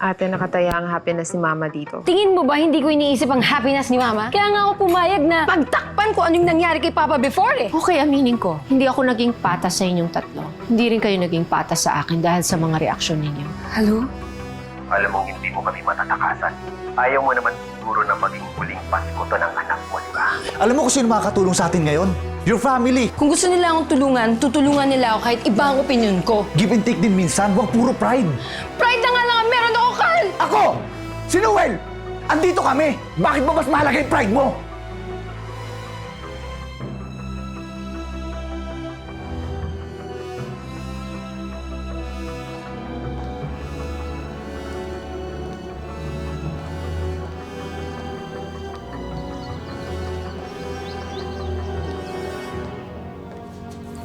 Ate, nakataya ang happiness ni Mama dito. Tingin mo ba hindi ko iniisip ang happiness ni Mama? Kaya nga ako pumayag na pagtakpan ko anong nangyari kay Papa before eh. Okay, aminin ko. Hindi ako naging patas sa inyong tatlo. Hindi rin kayo naging patas sa akin dahil sa mga reaksyon ninyo. Hello? Alam mong hindi mo kami matatakasan. Ayaw mo naman siguro na maging huling Pasko to ng anak mo, di ba? Alam mo kung sino makakatulong sa atin ngayon? Your family. Kung gusto nila akong tulungan, tutulungan nila ako kahit iba ang opinion ko. Give and take din minsan, huwag puro pride. Pride na nga lang ang meron ako, Carl! Ako! Si Noel! Andito kami! Bakit ba mas mahalaga yung pride mo?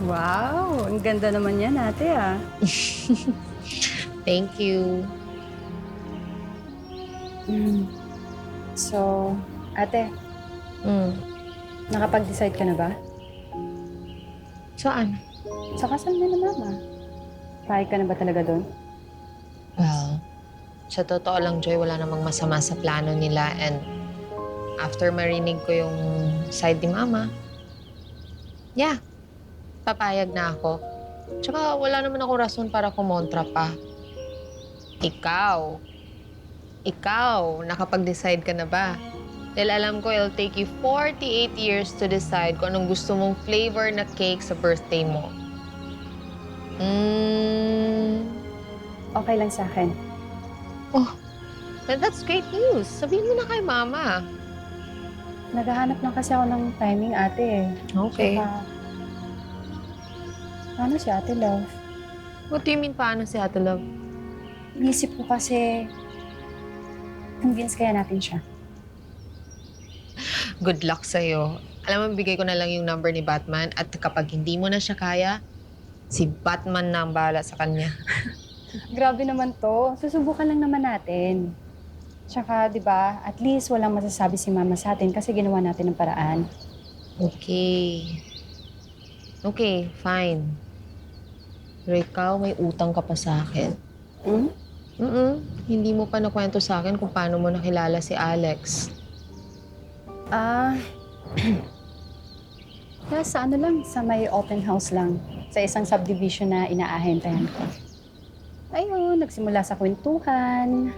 Wow, ang ganda naman yan ate ah. Thank you. So, ate, Mm. nakapag-decide ka na ba? Saan? Sa kasal na na mama. Pahig ka na ba talaga doon? Well, sa totoo lang, Joy, wala namang masama sa plano nila and after marinig ko yung side ni Mama, yeah, papayag na ako. Tsaka wala naman ako rason para kumontra pa. Ikaw, ikaw, nakapag-decide ka na ba? Dahil alam ko, it'll take you 48 years to decide kung anong gusto mong flavor na cake sa birthday mo. Mm, Okay lang sa akin. But that's great news. Sabihin mo na kay Mama. Naghahanap lang kasi ako ng timing ate eh. Okay. Tsaka, ano si ate love? What do you mean paano si Ate Love? Inisip ko kasi, convince kaya natin siya. Good luck sa'yo. Alam mo, bigay ko na lang yung number ni Batman at kapag hindi mo na siya kaya, si Batman na ang bahala sa kanya. Grabe naman to. Susubukan lang naman natin. Tsaka, di ba, at least walang masasabi si mama sa atin kasi ginawa natin ng paraan. Okay. Okay, fine. Pero ikaw, may utang ka pa sa akin. Hmm? Mm Hindi mo pa nakwento sa akin kung paano mo nakilala si Alex. Ah, kaya sa ano lang, sa may open house lang. Sa isang subdivision na inaahentayan ko. Ayun, nagsimula sa kwentuhan.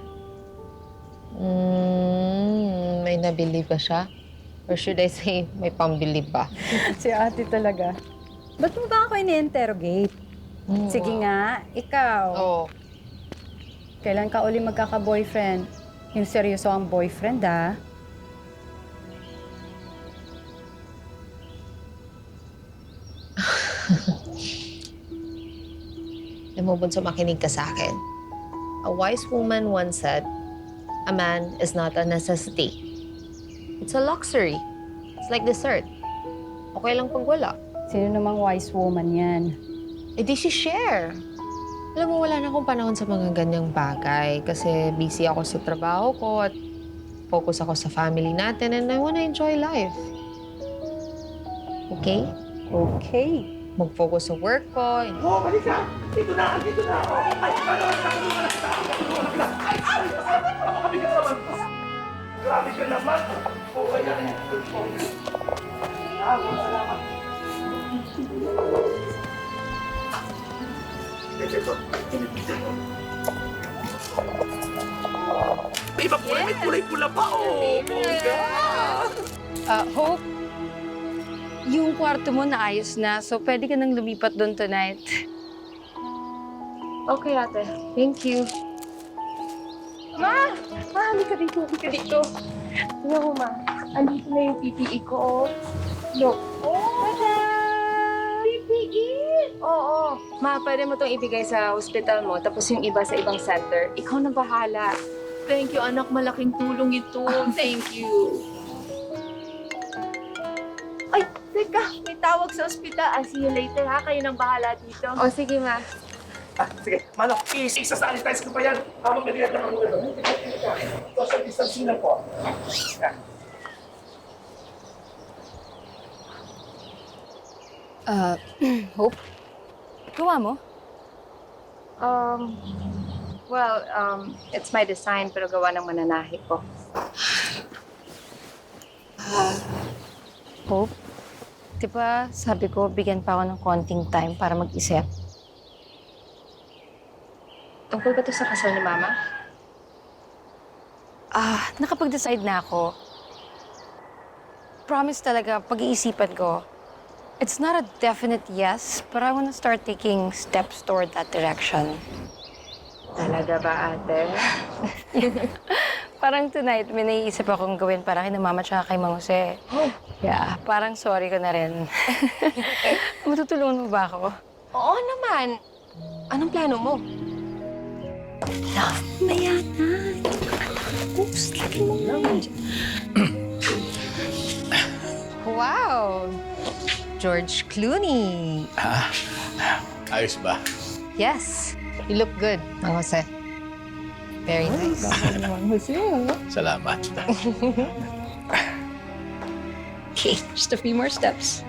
Mm, may nabili ba siya? Or should I say, may pambili ba? si ate talaga. Ba't mo ba ako ini-interrogate? Mm, Sige wow. nga, ikaw. Oo. Kailan ka uli magkaka-boyfriend? Yung seryoso ang boyfriend, ah. Alam mo, Bunso, makinig ka sa akin. A wise woman once said, a man is not a necessity. It's a luxury. It's like dessert. Okay lang pag wala. Sino namang wise woman yan? Eh di si share. Alam mo, wala na akong panahon sa mga ganyang bagay kasi busy ako sa trabaho ko at focus ako sa family natin and I wanna enjoy life. Okay? Okay. Mag-focus sa work ko. Oh, balik ka! Dito na! Dito na! Ay, ano? Grabe ka naman! Oh, ayan. Ah, salamat. May iba kulay, may kulay-pula pa, oh! Bongga! Ah, Hope, yung kwarto mo naayos na, so pwede ka nang lumipat doon tonight. Okay, ate. Thank you. Ma! Ma, halika dito, halika dito. Tingnan mo, ma. Andito na yung PPE ko, oh. Look. Oh! Oo. Ma, pwede mo itong ibigay sa hospital mo, tapos yung iba sa ibang center. Ikaw na bahala. Thank you, anak. Malaking tulong ito. Thank you. Ay, teka. May tawag sa ospital. I'll see you later, ha? Kayo nang bahala dito. O, sige, ma. Ah, sige, Manong, isa-sanitize ko pa yan. Habang nalihat ng ano ito. Social distancing lang po. Ah, Hope, gawa mo? Um, Well, um, it's my design pero gawa ng mananahi ko. Hope, di ba sabi ko bigyan pa ako ng konting time para mag-isip? Tungkol ba to sa kasal ni Mama? Ah, nakapag-decide na ako. Promise talaga, pag-iisipan ko. It's not a definite yes, but I want to start taking steps toward that direction. Talaga ba, ate? Parang tonight, may naiisip akong gawin para kay na mama tsaka kay Mang Jose. Oh. Yeah, parang sorry ko na rin. Matutulungan mo ba ako? Oo naman. Anong plano mo? Wow! George Clooney. Ah, ayos ba? Yes, you look good, Mang Jose. Very nice. Salamat. Okay, just a few more steps.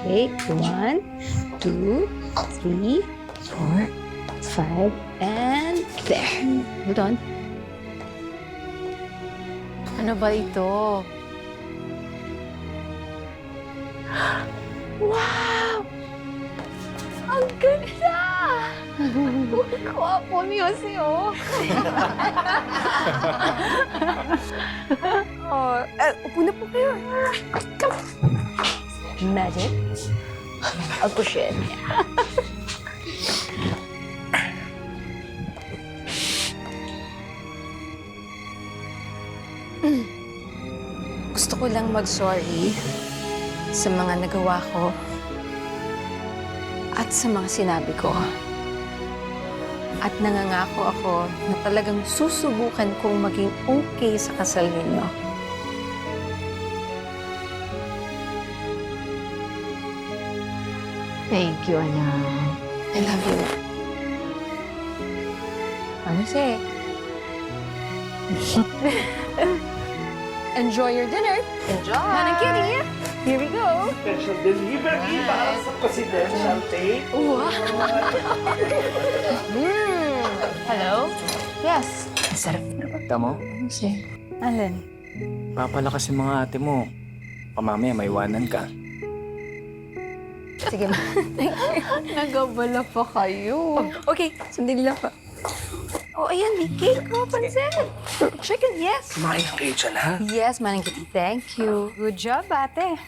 Okay, one, two, three, four, five, and there. Hold on. Ano ba ito? Wow! Ang ganda! Kwapo ni Jose, oh. eh, upo na po kayo. Magic? Push it. Gusto ko lang mag-sorry sa mga nagawa ko at sa mga sinabi ko. At nangangako ako na talagang susubukan kong maging okay sa kasal ninyo. Thank you, anak. I love you. Ano say? Enjoy your dinner. Enjoy! Manang Kitty. Here we go. Special delivery para sa presidential take. Hello? Yes. Tamo, Alin? papalakas yung mga ate mo. Pamamaya, may iwanan ka. Sige, ma. Nagabala pa kayo. Okay, sandali lang pa. Oh, ayan, may cake. Oh, pansin. Chicken, yes. Kumain ng kayo dyan, ha? Yes, Manang Kitty. Thank you. Good job, ate.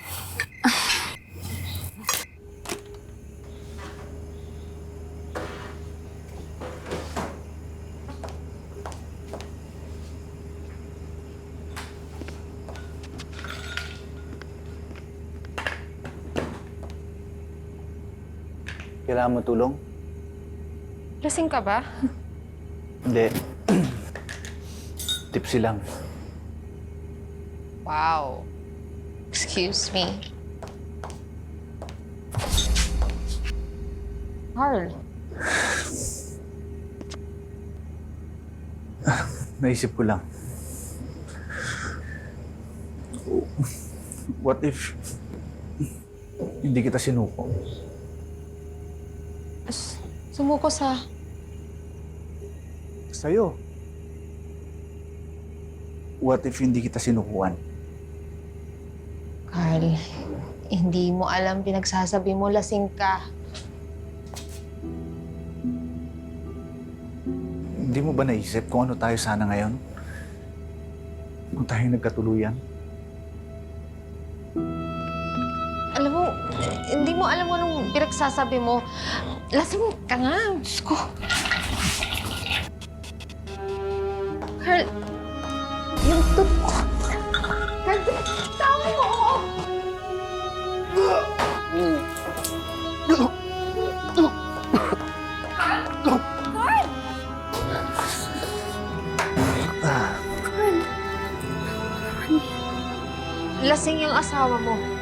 Kailangan mo tulong? Lasing ka ba? Hindi. Tipsy lang. Wow. Excuse me. Carl. Naisip ko lang. What if hindi kita sinuko? Sumuko sa... Sa'yo. What if hindi kita sinukuan? Carl, hindi mo alam pinagsasabi mo lasing ka. Hindi mo ba naisip kung ano tayo sana ngayon? Kung tayo nagkatuluyan? Alam mo, hindi mo alam mo anong pinagsasabi mo. Lasing ka nga. Diyos ko. Carl, yung totoo. Carl, tama mo ako. Lasing yung asawa mo.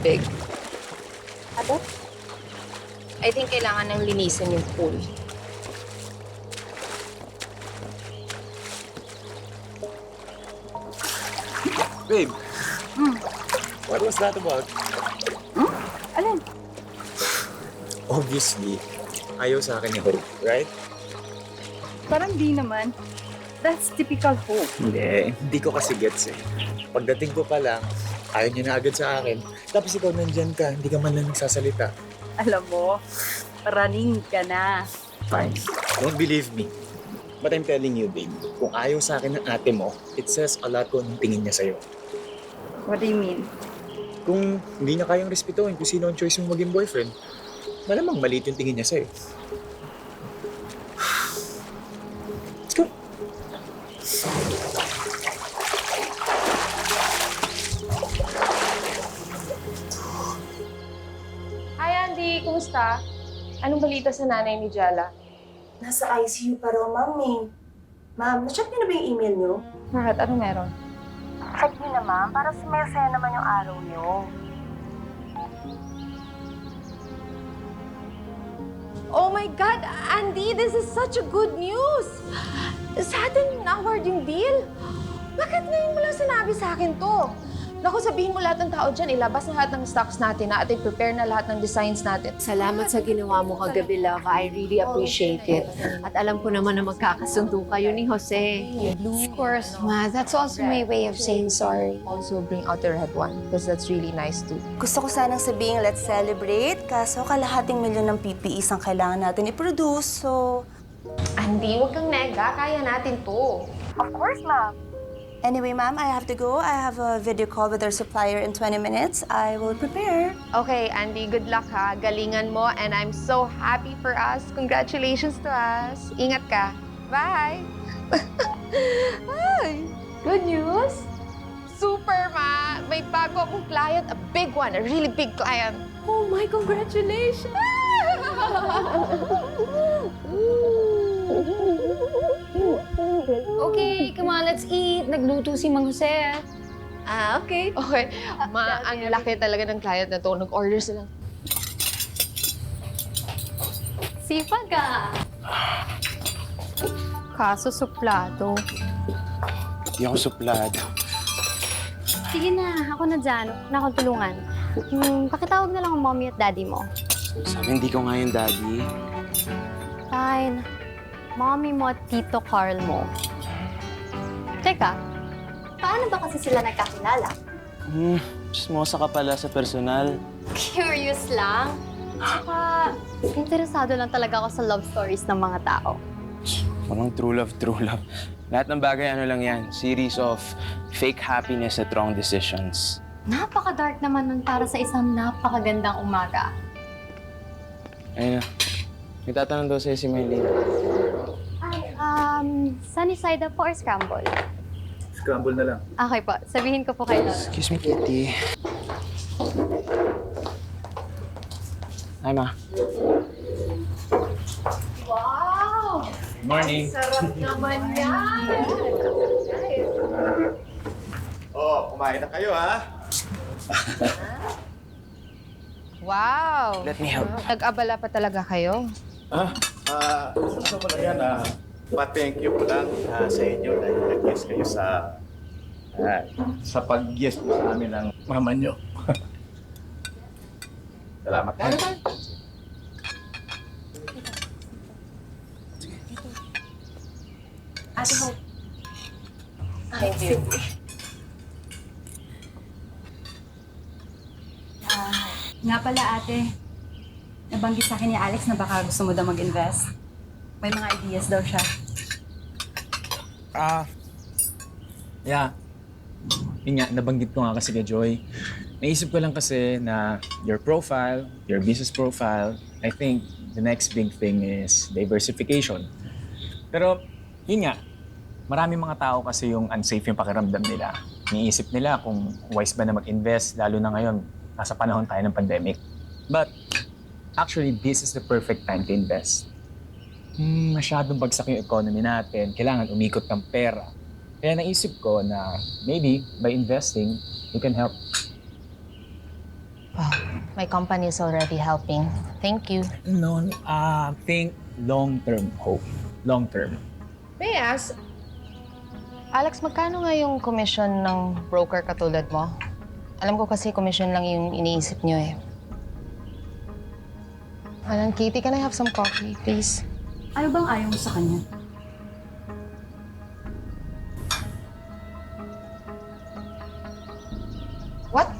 Tubig. Ano? I think kailangan nang linisin yung pool. Babe, what was that about? Alin? Obviously, ayaw sa akin ni Hope, right? Parang di naman. That's typical Hope. Hindi, hindi ko kasi gets eh. Pagdating ko pa lang, ayaw niya na agad sa akin. Tapos ikaw nandyan ka, hindi ka man lang nagsasalita. Alam mo, running ka na. Fine. Don't believe me. But I'm telling you, babe, kung ayaw sa akin ng ate mo, it says a lot kung anong tingin niya sa'yo. What do you mean? Kung hindi niya kayang respetuhin kung sino ang choice mong maging boyfriend, malamang maliit yung tingin niya sa'yo. Let's go. Kumusta? Anong balita sa nanay ni Jala? Nasa ICU pa raw, ma'am eh. Ma'am, na-check niyo na ba yung email niyo? Bakit? Ano meron? Check niyo na, ma'am. Para sumesaya naman yung araw niyo. Oh my God! Andy, this is such a good news! Sa atin na-award yung deal? Bakit ngayon mo lang sinabi sa akin to? Naku, sabihin mo lahat ng tao dyan, ilabas na lahat ng stocks natin na at i-prepare na lahat ng designs natin. Salamat sa ginawa mo kagabi, love. I really appreciate it. At alam ko naman na magkakasundo kayo ni Jose. Of course, ma. That's also my way of saying sorry. Also bring out the red one because that's really nice too. Gusto ko sanang sabihin, let's celebrate. Kaso kalahating milyon ng PPEs ang kailangan natin i-produce, so... Andy, huwag kang nega. Kaya natin to. Of course, ma'am. Anyway, ma'am, I have to go. I have a video call with our supplier in 20 minutes. I will prepare. Okay, Andy, good luck ha. Galingan mo and I'm so happy for us. Congratulations to us. Ingat ka. Bye! Ay, good news? Super, ma! May bago akong client, a big one, a really big client. Oh my, congratulations! Okay, come on, let's eat. Nagluto si Mang Jose. Ah, okay. Okay, ma, ang laki talaga ng client na to. Nag-order sila. Sipag ka. Kaso suplado. Hindi ako suplado. Sige na, ako na dyan. Na akong tulungan. Hmm, pakitawag na lang ang mommy at daddy mo. Sabi hindi ko nga yung daddy. Fine. Mommy mo at Tito Carl mo. Teka, paano ba kasi sila nagkakilala? Hmm, chismosa ka pala sa personal. Curious lang. Tsaka, interesado lang talaga ako sa love stories ng mga tao. Walang true love, true love. Lahat ng bagay, ano lang yan, series of fake happiness at wrong decisions. Napaka-dark naman nun para sa isang napakagandang umaga. Ayun na. May tatanong daw sa'yo si Maylene. Um, sunny side up po or scramble? Scramble na lang. Okay po, sabihin ko po kayo. Excuse me, Kitty. Hi, Ma. Wow! Morning. Sarap naman yan! Oh, kumain na kayo ha. Wow! Let me help. Nag-abala pa talaga kayo? Ah, ah, ano pala yan ah. Pa-thank you ko lang ah, sa inyo dahil nag-yes kayo sa ah, sa pag-yes po sa amin ng mama nyo. Salamat. Ate Hope. Thank you. Nga pala ate, nabanggit sa akin ni Alex na baka gusto mo daw mag-invest. May mga ideas daw siya. Ah, yeah. Yun nga, nabanggit ko nga kasi kay Joy. Naisip ko lang kasi na your profile, your business profile, I think the next big thing is diversification. Pero, yun nga, marami mga tao kasi yung unsafe yung pakiramdam nila. Iniisip nila kung wise ba na mag-invest, lalo na ngayon, nasa panahon tayo ng pandemic. But actually, this is the perfect time to invest. Hmm, masyadong bagsak yung economy natin. Kailangan umikot ng pera. Kaya naisip ko na maybe by investing, you can help. My company is already helping. Thank you. No, uh, think long-term hope. Long-term. May I ask, Alex, magkano nga yung commission ng broker katulad mo? Alam ko kasi commission lang yung iniisip niyo eh. Alan, Katie, can I have some coffee, please? Ano bang ayaw mo sa kanya? What?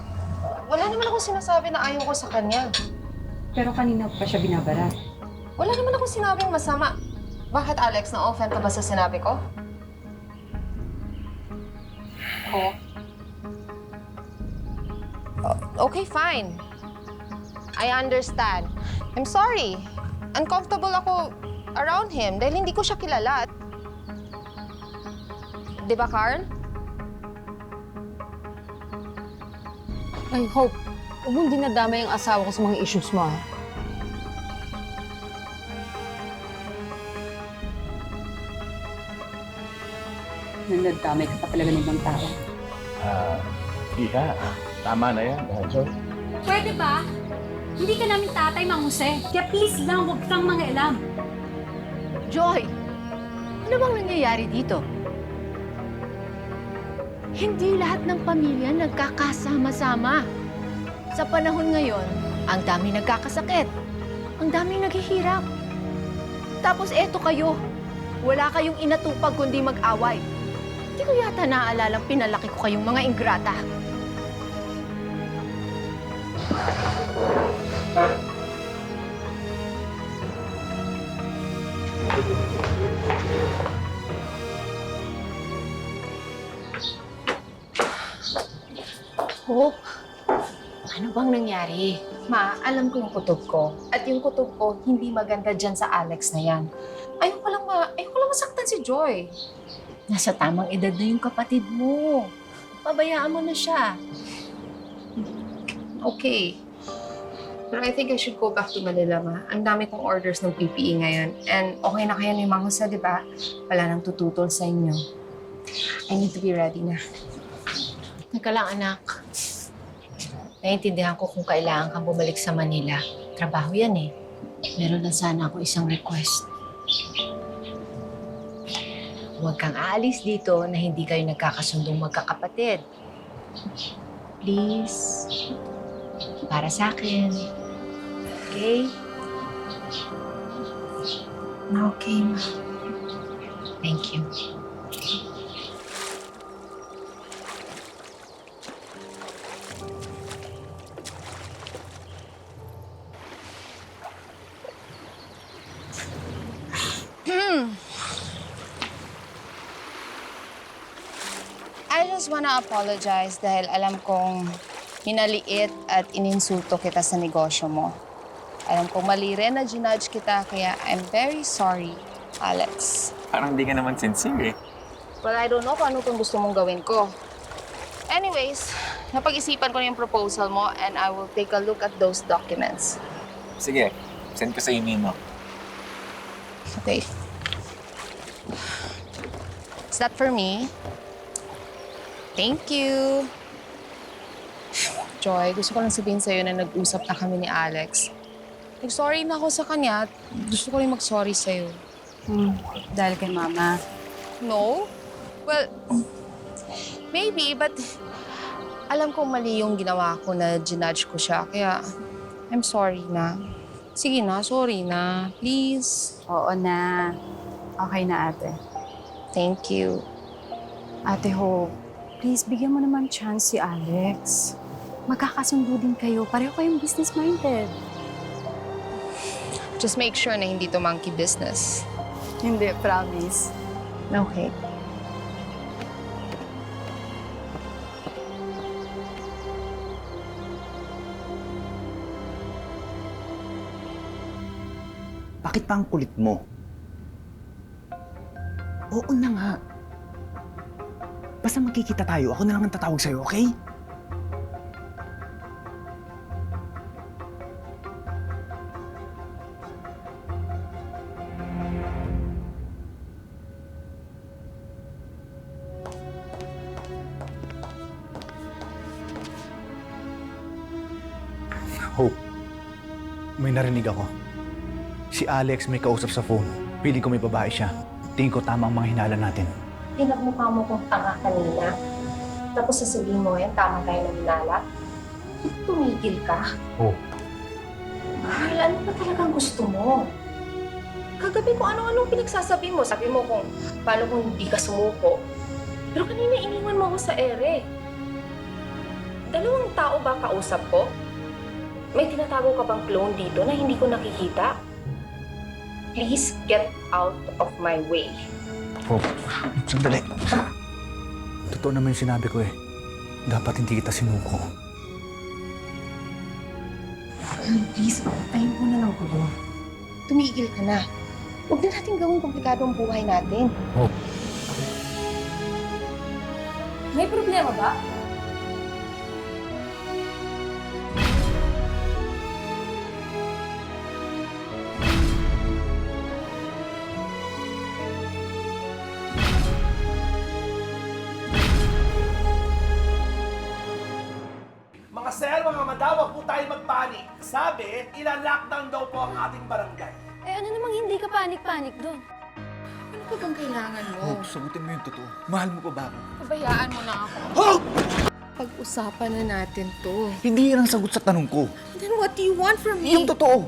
Wala naman akong sinasabi na ayaw ko sa kanya. Pero kanina pa siya binabara. Wala naman akong sinabing masama. Bakit, Alex? Na-offend ka ba sa sinabi ko? Oo. okay, fine. I understand. I'm sorry. Uncomfortable ako around him dahil hindi ko siya kilala. Di ba, Carl? Ay, Hope, huwag mong dinadama yung asawa ko sa mga issues mo, ah. Nandadamay ka pa talaga ng ibang tao. Ah, Iha, tama na yan. Joy. Pwede ba? Hindi ka namin tatay, Mang Jose. Kaya please lang, huwag kang mangialam. Joy, ano bang nangyayari dito? Hindi lahat ng pamilya nagkakasama-sama. Sa panahon ngayon, ang dami nagkakasakit. Ang dami naghihirap. Tapos eto kayo, wala kayong inatupag kundi mag-away. Hindi ko yata naaalala pinalaki ko kayong mga ingrata. Hope, ano bang nangyari? Ma, alam ko yung kutob ko. At yung kutob ko, hindi maganda dyan sa Alex na yan. Ayoko lang ma... Ayoko lang masaktan si Joy. Nasa tamang edad na yung kapatid mo. Pabayaan mo na siya. Okay. Pero I think I should go back to Manila, ma. Ang dami kong orders ng PPE ngayon. And okay na kayo ni Mang Jose, di ba? Wala nang tututol sa inyo. I need to be ready na. Teka lang, anak. Naiintindihan ko kung kailangan kang bumalik sa Manila. Trabaho yan eh. Meron lang sana ako isang request. Huwag kang aalis dito na hindi kayo nagkakasundong magkakapatid. Please. Para sa akin. Okay? Okay, ma. Thank you. I just wanna apologize dahil alam kong minaliit at ininsulto kita sa negosyo mo. Alam kong mali rin na ginudge kita, kaya I'm very sorry, Alex. Parang di ka naman sincere eh. Well, I don't know kung ano itong gusto mong gawin ko. Anyways, napag-isipan ko na yung proposal mo and I will take a look at those documents. Sige, send ko sa email mo. Okay. Is that for me? Thank you. Joy, gusto ko lang sabihin sa'yo na nag-usap na kami ni Alex. Nag-sorry na ako sa kanya at gusto ko rin mag-sorry sa'yo. Hmm, dahil kay mama. No? Well, maybe, but alam kong mali yung ginawa ko na ginudge ko siya. Kaya, I'm sorry na. Sige na, sorry na. Please. Oo na. Okay na, ate. Thank you. Ate Hope, please bigyan mo naman chance si Alex. Magkakasundo din kayo. Pareho kayong business-minded. Just make sure na hindi to monkey business. Hindi, promise. Okay. Bakit pa ang kulit mo? Oo na nga. Basta magkikita tayo, ako na lang ang tatawag sa'yo, okay? Alex may kausap sa phone. Piling ko may babae siya. Tingin ko tama ang mga hinala natin. Pinagmukha mo kong tanga kanina. Tapos sasabihin mo ngayon, tama tayo ng hinala. Tumigil ka. Oh. Mahal, ano ba talagang gusto mo? Kagabi kung ano-anong pinagsasabi mo. Sabi mo kung paano kung hindi ka sumuko. Pero kanina iniwan mo ako sa ere. Dalawang tao ba kausap ko? May tinatago ka bang clone dito na hindi ko nakikita? Please get out of my way. Hope, sandali. Totoo naman yung sinabi ko eh. Dapat hindi kita sinuko. Please, tayo mo na lang gulo. Tumigil ka na. Huwag na natin gawing komplikado ang buhay natin. Hope, May problema ba? Sabi, ila-lockdown daw po ang ating barangay. Eh ano namang hindi ka panik-panik doon? Ano pa bang kailangan mo? Hope, sagutin mo yung totoo. Mahal mo pa ba ako? Pabayaan mo na ako. Hope! Pag-usapan na natin to. Hindi yan ang sagot sa tanong ko. Then what do you want from me? Yung totoo.